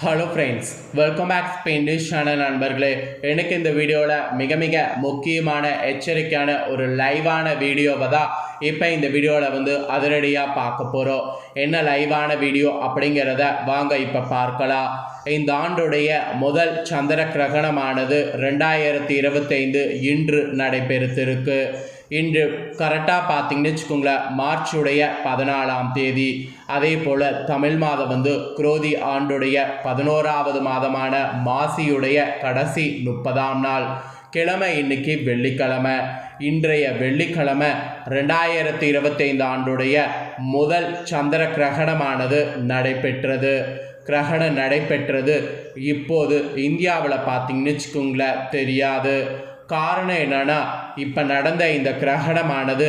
Hello friends welcome back Spain news channel நண்பர்களே. எனக்கு இந்த வீடியோவில் மிக மிக முக்கியமான எச்சரிக்கையான ஒரு லைவான வீடியோவை தான் இப்போ இந்த வீடியோவில் வந்து அதிரடியாக பார்க்க போகிறோம் என்ன லைவான வீடியோ அப்படிங்கிறத வாங்க இப்போ பார்க்கலாம். இந்த ஆண்டுடைய முதல் சந்திர கிரகணமானது ரெண்டாயிரத்தி இருபத்தைந்து இன்று நடைபெறுத்திருக்கு. இன்று கரெக்டாக பார்த்தீங்கன்னு வச்சுக்கோங்களேன் மார்ச்சுடைய பதினாலாம் தேதி. அதே போல் தமிழ் மாதம் வந்து குரோதி ஆண்டுடைய பதினோராவது மாதமான மாசியுடைய கடைசி முப்பதாம் நாள். கிழமை இன்னைக்கு வெள்ளிக்கிழமை. இன்றைய வெள்ளிக்கிழமை ரெண்டாயிரத்தி இருபத்தைந்து ஆண்டுடைய முதல் சந்திர கிரகணமானது நடைபெற்றது. கிரகணம் நடைபெற்றது இப்போது இந்தியாவில் பார்த்தீங்கன்னு வச்சுக்கோங்களேன் தெரியாது. காரணம் என்னன்னா இப்போ நடந்த இந்த கிரகணமானது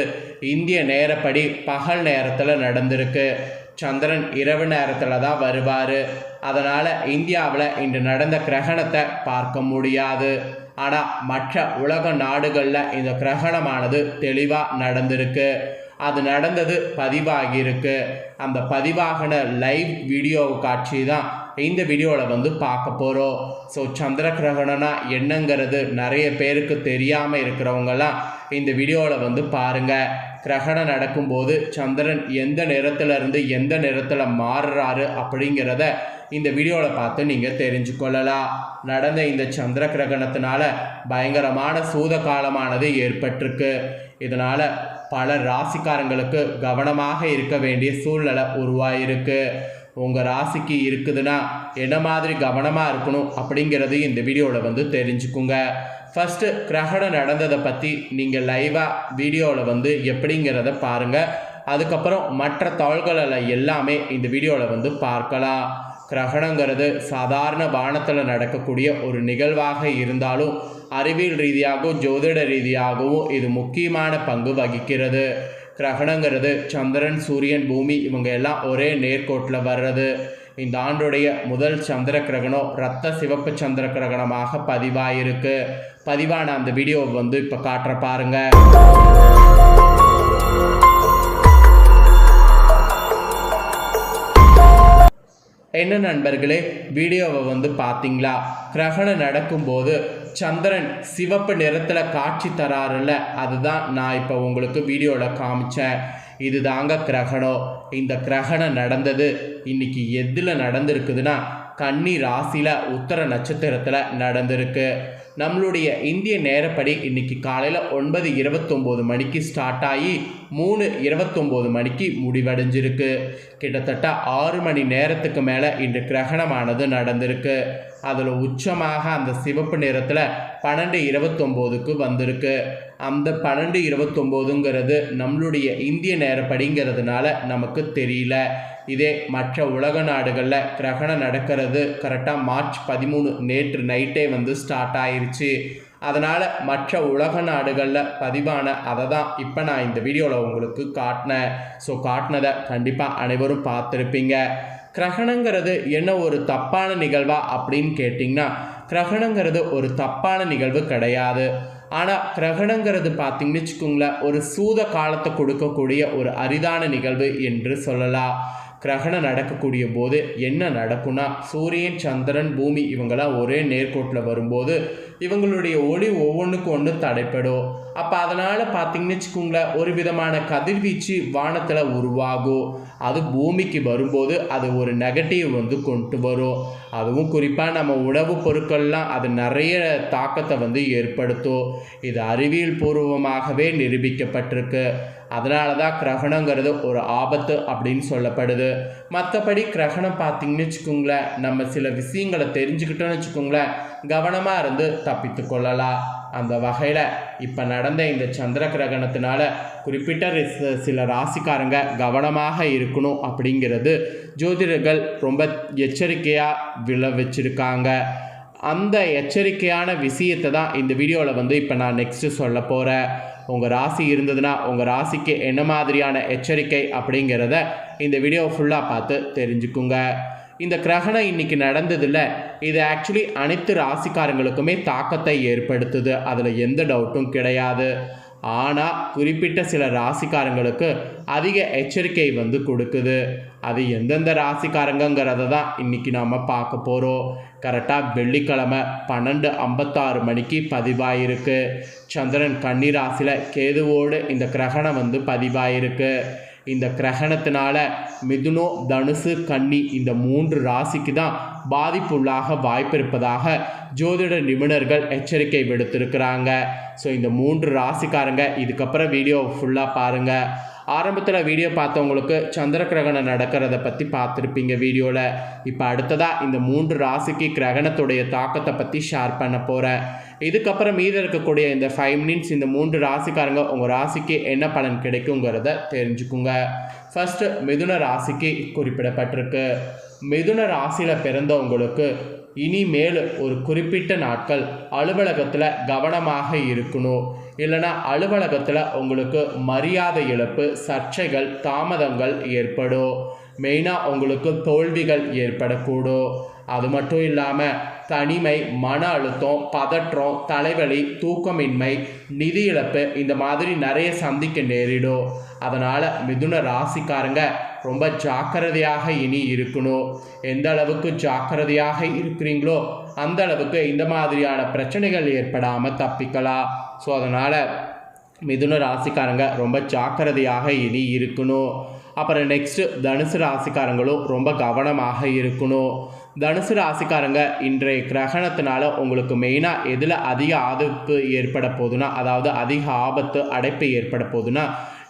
இந்திய நேரப்படி பகல் நேரத்தில் நடந்திருக்கு. சந்திரன் இரவு நேரத்தில் தான் வருவார். அதனால் இந்தியாவில் இன்று நடந்த கிரகணத்தை பார்க்க முடியாது. ஆனால் மற்ற உலக நாடுகளில் இந்த கிரகணமானது தெளிவாக நடந்திருக்கு. அது நடந்தது பதிவாகியிருக்கு. அந்த பதிவாகின லைவ் வீடியோ காட்சி தான் இந்த வீடியோவில் வந்து பார்க்க போகிறோம் ஸோ சந்திர கிரகணம்னா என்னங்கிறது நிறைய பேருக்கு தெரியாமல் இருக்கிறவங்கலாம் இந்த வீடியோவில் வந்து பாருங்கள் கிரகணம் நடக்கும்போது சந்திரன் எந்த நிறத்துல இருந்து எந்த நிறத்தில் மாறுறாரு அப்படிங்கிறத இந்த வீடியோவில் பார்த்து நீங்கள் தெரிஞ்சுக்கொள்ளலாம். நடந்த இந்த சந்திர கிரகணத்தினால பயங்கரமான சூத காலமானது ஏற்பட்டிருக்கு. இதனால் பல ராசிக்காரங்களுக்கு கவனமாக இருக்க வேண்டிய சூழ்நிலை உருவாயிருக்கு. உங்கள் ராசிக்கு இருக்குதுன்னா என்ன மாதிரி கவனமாக இருக்கணும் அப்படிங்கிறது இந்த வீடியோவில் வந்து தெரிஞ்சுக்குங்க. ஃபஸ்ட்டு கிரகணம் நடந்ததை பற்றி நீங்கள் லைவாக வீடியோவில் வந்து எப்படிங்கிறத பாருங்கள் அதுக்கப்புறம் மற்ற தகவல்களில் எல்லாமே இந்த வீடியோவில் வந்து பார்க்கலாம். கிரகணங்கிறது சாதாரண வானத்தில் நடக்கக்கூடிய ஒரு நிகழ்வாக இருந்தாலும் அறிவியல் ரீதியாகவும் ஜோதிட ரீதியாகவும் இது முக்கியமான பங்கு வகிக்கிறது. கிரகணங்கிறது சந்திரன் சூரியன் பூமி இவங்க எல்லாம் ஒரே நேர்கோட்டில் வர்றது. இந்த ஆண்டுடைய முதல் சந்திர கிரகணம் ரத்த சிவப்பு சந்திர கிரகணமாக பதிவாயிருக்கு. பதிவான அந்த வீடியோவை வந்து இப்போ காட்டுற பாருங்க. என்ன நண்பர்களே வீடியோவை வந்து பார்த்தீங்களா? கிரகணம் நடக்கும்போது சந்திரன் சிவப்பு நிறத்தில் காட்சி தராருல்ல அதுதான் நான் இப்போ உங்களுக்கு வீடியோவில் காமிச்சேன். இது தாங்க கிரகணம். இந்த கிரகணம் நடந்தது. இன்னைக்கு எதில் நடந்திருக்குதுன்னா கன்னி ராசியில் உத்தர நட்சத்திரத்தில் நடந்திருக்கு. நம்மளுடைய இந்திய நேரப்படி இன்றைக்கி காலையில் ஒன்பது இருபத்தொம்போது மணிக்கு ஸ்டார்ட் ஆகி மூணு இருபத்தொம்போது மணிக்கு முடிவடைஞ்சிருக்கு. கிட்டத்தட்ட ஆறு மணி நேரத்துக்கு மேலே இன்று கிரகணமானது நடந்திருக்கு. அதில் உச்சமாக அந்த சிவப்பு நிறத்தில் பன்னெண்டு இருபத்தொம்போதுக்கு வந்திருக்கு. அந்த பன்னெண்டு இருபத்தொம்போதுங்கிறது நம்மளுடைய இந்திய நேரப்படிங்கிறதுனால நமக்கு தெரியல. இதே மற்ற உலக நாடுகளில் கிரகணம் நடக்கிறது. கரெக்டாக மார்ச் பதிமூணு நேற்று நைட்டே வந்து ஸ்டார்ட் ஆயிடுச்சு அதனால் மற்ற உலக நாடுகளில் பதிவான அதை தான் இப்போ நான் இந்த வீடியோவில் உங்களுக்கு காட்டினேன். ஸோ காட்டினதை கண்டிப்பாக அனைவரும் பார்த்துருப்பீங்க. கிரகணங்கிறது என்ன ஒரு தப்பான நிகழ்வா அப்படின்னு கேட்டிங்கன்னா கிரகணங்கிறது ஒரு தப்பான நிகழ்வு கிடையாது. ஆனால் கிரகணங்கிறது பார்த்திங்கன்னு வச்சுக்கோங்களேன் ஒரு சூத காலத்தை கொடுக்கக்கூடிய ஒரு அரிதான நிகழ்வு என்று சொல்லலாம். கிரகணம் நடக்கக்கூடிய போது என்ன நடக்கும்னா சூரியன் சந்திரன் பூமி இவங்களாம் ஒரே நேர்கோட்டில் வரும்போது இவங்களுடைய ஒளி ஒவ்வொன்றுக்கும் ஒன்று தடைப்படும். அப்போ அதனால் பார்த்தீங்கன்னு வச்சுக்கோங்களேன் ஒரு விதமான கதிர்வீச்சு வானத்தில் உருவாகும். அது பூமிக்கு வரும்போது அது ஒரு நெகட்டிவ் வந்து கொண்டு வரும். அதுவும் குறிப்பாக நம்ம உணவு பொருட்கள்லாம் அது நிறைய தாக்கத்தை வந்து ஏற்படுத்தும். இது அறிவியல் பூர்வமாகவே நிரூபிக்கப்பட்டிருக்கு. அதனால தான் கிரகணங்கிறது ஒரு ஆபத்து அப்படின்னு சொல்லப்படுது. மற்றபடி கிரகணம் பார்த்தீங்கன்னு வச்சுக்கோங்களேன் நம்ம சில விஷயங்களை தெரிஞ்சுக்கிட்டோன்னு வச்சுக்கோங்களேன் கவனமாக இருந்து தப்பித்து கொள்ளலாம். அந்த வகையில் இப்போ நடந்த இந்த சந்திர கிரகணத்தினால குறிப்பிட்ட சில ராசிக்காரங்க கவனமாக இருக்கணும் அப்படிங்கிறது ஜோதிடர்கள் ரொம்ப எச்சரிக்கையாக விளவிச்சிருக்காங்க அந்த எச்சரிக்கையான விஷயத்தை தான் இந்த வீடியோவில் வந்து இப்போ நான் நெக்ஸ்ட்டு சொல்ல போகிறேன் உங்கள் ராசி இருந்ததுன்னா உங்கள் ராசிக்கு என்ன மாதிரியான எச்சரிக்கை அப்படிங்கிறத இந்த வீடியோ ஃபுல்லாக பார்த்து தெரிஞ்சுக்குங்க. இந்த கிரகணம் இன்னைக்கு நடந்ததில்ல இது ஆக்சுவலி அனைத்து ராசிக்காரங்களுக்குமே தாக்கத்தை ஏற்படுத்துது. அதில் எந்த டவுட்டும் கிடையாது. ஆனால் குறிப்பிட்ட சில ராசிக்காரங்களுக்கு அதிக எச்சரிக்கை வந்து கொடுக்குது. அது எந்தெந்த ராசிக்காரங்கிறத தான் இன்றைக்கி நாம் பார்க்க போகிறோம் கரெக்டாக வெள்ளிக்கிழமை பன்னெண்டு ஐம்பத்தாறு மணிக்கு பதிவாயிருக்கு. சந்திரன் கன்னி ராசியில் கேதுவோடு இந்த கிரகணம் வந்து பதிவாயிருக்கு. இந்த கிரகணத்தினால மிதுனோ தனுசு கன்னி இந்த மூன்று ராசிக்கு தான் பாதிப்புள்ளாக வாய்ப்பு இருப்பதாக ஜோதிட நிபுணர்கள் எச்சரிக்கை விடுத்திருக்கிறாங்க. ஸோ இந்த மூன்று ராசிக்காரங்க இதுக்கப்புறம் வீடியோ ஃபுல்லாக பாருங்கள் ஆரம்பத்தில் வீடியோ பார்த்தவங்களுக்கு சந்திர கிரகணம் நடக்கிறத பற்றி பார்த்துருப்பீங்க வீடியோவில் இப்போ அடுத்ததாக இந்த மூன்று ராசிக்கு கிரகணத்துடைய தாக்கத்தை பற்றி ஷேர் பண்ண போகிறேன் இதுக்கப்புறம் மீது இருக்கக்கூடிய இந்த ஃபைவ் மினிட்ஸ் இந்த மூன்று ராசிக்காரங்க உங்கள் ராசிக்கு என்ன பலன் கிடைக்குங்கிறத தெரிஞ்சுக்குங்க. ஃபஸ்ட்டு மிதுன ராசிக்கு குறிப்பிடப்பட்டிருக்கு. மிதுன ராசியில் பிறந்தவங்களுக்கு இனிமேல் ஒரு குறிப்பிட்ட நாட்கள் அலுவலகத்தில் கவனமாக இருக்கணும். இல்லைனா அலுவலகத்தில் உங்களுக்கு மரியாதை இழப்பு சர்ச்சைகள் தாமதங்கள் ஏற்படும். மெயினாக உங்களுக்கு தோல்விகள் ஏற்படக்கூடும். அது மட்டும் இல்லாமல் தனிமை மன அழுத்தம் பதற்றம் தலைவலி தூக்கமின்மை நிதி இழப்பு இந்த மாதிரி நிறைய சந்திக்க நேரிடும். அதனால் மிதுன ராசிக்காரங்க ரொம்ப ஜாக்கிரதையாக இனி இருக்கணும். எந்த அளவுக்கு ஜாக்கிரதையாக இருக்கிறீங்களோ அந்த அளவுக்கு இந்த மாதிரியான பிரச்சனைகள் ஏற்படாமல் தப்பிக்கலாம். ஸோ அதனால் மிதுன ராசிக்காரங்க ரொம்ப ஜாக்கிரதையாக இனி இருக்கணும். அப்புறம் நெக்ஸ்ட்டு தனுசு ராசிக்காரங்களும் ரொம்ப கவனமாக இருக்கணும். தனுசு ராசிக்காரங்க இன்றைய கிரகணத்தினால உங்களுக்கு மெயினாக எதில் அதிக ஆதிப்பு ஏற்பட போகுதுன்னா அதாவது அதிக ஆபத்து அடைப்பு ஏற்பட போகுதுன்னா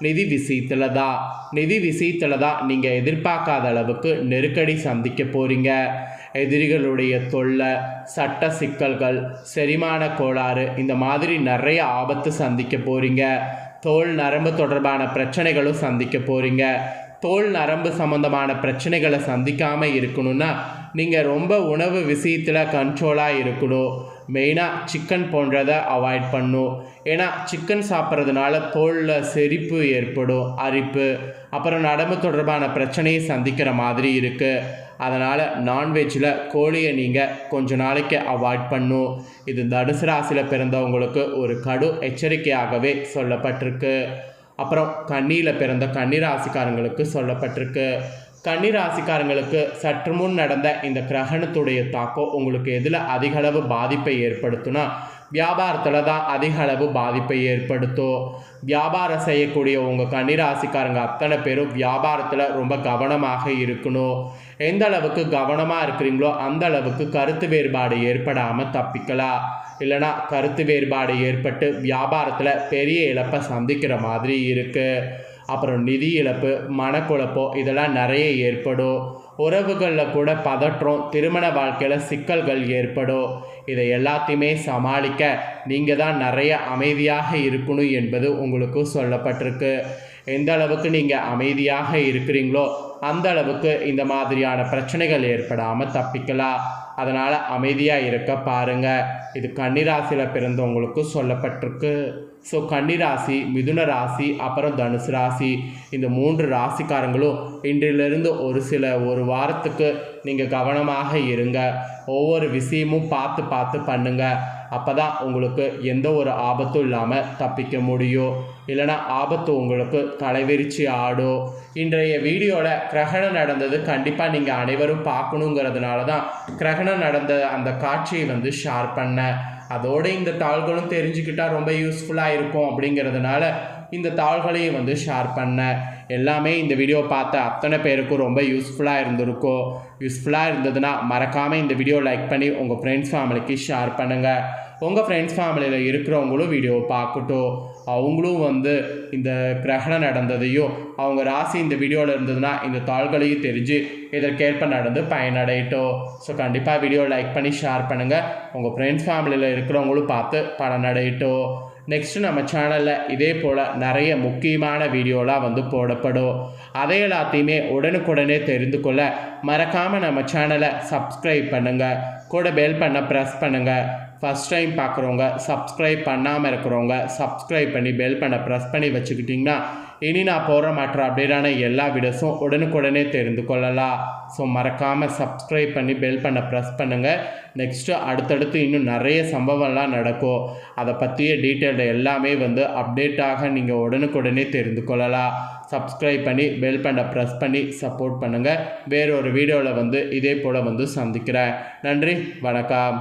நிதி விஷயத்தில் தான். நிதி விஷயத்தில் தான் நீங்கள் எதிர்பார்க்காத அளவுக்கு நெருக்கடி சந்திக்க போகிறீங்க எதிரிகளுடைய தொல்லை சட்ட சிக்கல்கள் செரிமான கோளாறு இந்த மாதிரி நிறைய ஆபத்து சந்திக்க போகிறீங்க தோல் நரம்பு தொடர்பான பிரச்சனைகளும் சந்திக்க போகிறீங்க தோல் நரம்பு சம்மந்தமான பிரச்சனைகளை சந்திக்காமல் இருக்கணும்னா நீங்கள் ரொம்ப உணவு விஷயத்தில் கண்ட்ரோலாக இருக்கணும். மெயினாக சிக்கன் போன்றதை அவாய்ட் பண்ணும் ஏன்னா சிக்கன் சாப்பிட்றதுனால தோலில் செரிப்பு ஏற்படும் அரிப்பு. அப்புறம் நரம்பு தொடர்பான பிரச்சனையை சந்திக்கிற மாதிரி இருக்குது அதனால் நான்வெஜ்ஜில் கோழியை நீங்கள் கொஞ்ச நாளைக்கு அவாய்ட் பண்ணும் இது தனுசு ராசியில் பிறந்தவங்களுக்கு ஒரு கடும் எச்சரிக்கையாகவே சொல்லப்பட்டிருக்கு. அப்புறம் கண்ணியில் பிறந்த கன்னிராசிக்காரங்களுக்கு சொல்லப்பட்டிருக்கு. கன்னிராசிக்காரங்களுக்கு சற்று முன் நடந்த இந்த கிரகணத்துடைய தாக்கம் உங்களுக்கு எதில் அதிகளவு பாதிப்பை ஏற்படுத்துனா வியாபாரத்தில் தான் அதிக அளவு பாதிப்பை ஏற்படுத்தும். வியாபாரம் செய்யக்கூடிய உங்கள் கன்னிராசிக்காரங்க அத்தனை பேரும் வியாபாரத்தில் ரொம்ப கவனமாக இருக்கணும். எந்த அளவுக்கு கவனமாக இருக்கிறீங்களோ அந்த அளவுக்கு கருத்து வேறுபாடு ஏற்படாமல் தப்பிக்கலாம். இல்லைனா கருத்து வேறுபாடு ஏற்பட்டு வியாபாரத்தில் பெரிய இழப்பை சந்திக்கிற மாதிரி இருக்குது அப்புறம் நிதி இழப்பு மனக்குழப்பம் இதெல்லாம் நிறைய ஏற்படும். உறவுகளில் கூட பதற்றம் திருமண வாழ்க்கையில் சிக்கல்கள் ஏற்படும். இதை எல்லாத்தையுமே சமாளிக்க நீங்கள் தான் நிறைய அமைதியாக இருக்கணும் என்பது உங்களுக்கு சொல்லப்பட்டிருக்கு. எந்த அளவுக்கு நீங்கள் அமைதியாக இருக்கிறீங்களோ அந்த அளவுக்கு இந்த மாதிரியான பிரச்சனைகள் ஏற்படாமல் தப்பிக்கலாம். அதனால் அமைதியாக இருக்க பாருங்கள் இது கன்னிராசியில் பிறந்தவங்களுக்கு சொல்லப்பட்டிருக்கு. ஸோ கன்னிராசி மிதுன ராசி அப்புறம் தனுசு ராசி இந்த மூன்று ராசிக்காரங்களும் இன்றிலிருந்து ஒரு சில ஒரு வாரத்துக்கு நீங்கள் கவனமாக இருங்க. ஒவ்வொரு விஷயமும் பார்த்து பார்த்து பண்ணுங்கள் அப்போ தான் உங்களுக்கு எந்த ஒரு ஆபத்தும் இல்லாமல் தப்பிக்க முடியும். இல்லைனா ஆபத்து உங்களுக்கு தலைவிரிச்சு ஆடும். இன்றைய வீடியோவில் கிரகணம் நடந்தது கண்டிப்பாக நீங்கள் அனைவரும் பார்க்கணுங்கிறதுனால தான் கிரகணம் நடந்த அந்த காட்சியை வந்து ஷேர் பண்ணேன். அதோடு இந்த தாள்களும் தெரிஞ்சுக்கிட்டால் ரொம்ப யூஸ்ஃபுல்லாக இருக்கும் அப்படிங்கிறதுனால இந்த தாள்களையும் வந்து ஷேர் பண்ணேன் எல்லாமே இந்த வீடியோ பார்த்த அத்தனை பேருக்கும் ரொம்ப யூஸ்ஃபுல்லாக இருந்திருக்கும். யூஸ்ஃபுல்லாக இருந்ததுன்னா மறக்காமல் இந்த வீடியோ லைக் பண்ணி உங்கள் ஃப்ரெண்ட்ஸ் ஃபேமிலிக்கு ஷேர் பண்ணுங்கள் உங்கள் ஃப்ரெண்ட்ஸ் ஃபேமிலியில் இருக்கிறவங்களும் வீடியோ பார்க்கட்டும். அவங்களும் வந்து இந்த கிரகணம் நடந்ததையும் அவங்க ராசி இந்த வீடியோவில் இருந்ததுன்னா இந்த தாள்களையும் தெரிஞ்சு இதற்கேற்ப நடந்து பயனடையட்டும். ஸோ கண்டிப்பாக வீடியோ லைக் பண்ணி ஷேர் பண்ணுங்கள் உங்கள் ஃப்ரெண்ட்ஸ் ஃபேமிலியில் இருக்கிறவங்களும் பார்த்து பலனடையட்டும். நெக்ஸ்ட்டு நம்ம சேனலில் இதே போல் நிறைய முக்கியமான வீடியோலாம் வந்து போடப்படும். அதை எல்லாத்தையுமே உடனுக்குடனே தெரிந்து கொள்ள மறக்காமல் நம்ம சேனலை சப்ஸ்கிரைப் பண்ணுங்கள் கூட பெல் பண்ண ப்ரெஸ் பண்ணுங்கள் ஃபஸ்ட் டைம் பார்க்குறவங்க சப்ஸ்கிரைப் பண்ணாமல் இருக்கிறவங்க சப்ஸ்கிரைப் பண்ணி பெல் பண்ண ப்ரெஸ் பண்ணி வச்சுக்கிட்டிங்கன்னா இனி நான் போகிற மற்ற அப்டேட்டான எல்லா வீடியோஸும் உடனுக்குடனே தெரிந்து கொள்ளலாம். ஸோ மறக்காமல் சப்ஸ்கிரைப் பண்ணி பெல் பண்ண ப்ரெஸ் பண்ணுங்கள் நெக்ஸ்ட்டு அடுத்தடுத்து இன்னும் நிறைய சம்பவம்லாம் நடக்கும். அதை பற்றிய டீட்டெயில் எல்லாமே வந்து அப்டேட்டாக நீங்கள் உடனுக்குடனே தெரிந்து கொள்ளலாம். சப்ஸ்கிரைப் பண்ணி பெல் பண்ண ப்ரெஸ் பண்ணி சப்போர்ட் பண்ணுங்கள் வேறொரு வீடியோவில் வந்து இதே போல் வந்து சந்திக்கிறேன். நன்றி வணக்கம்.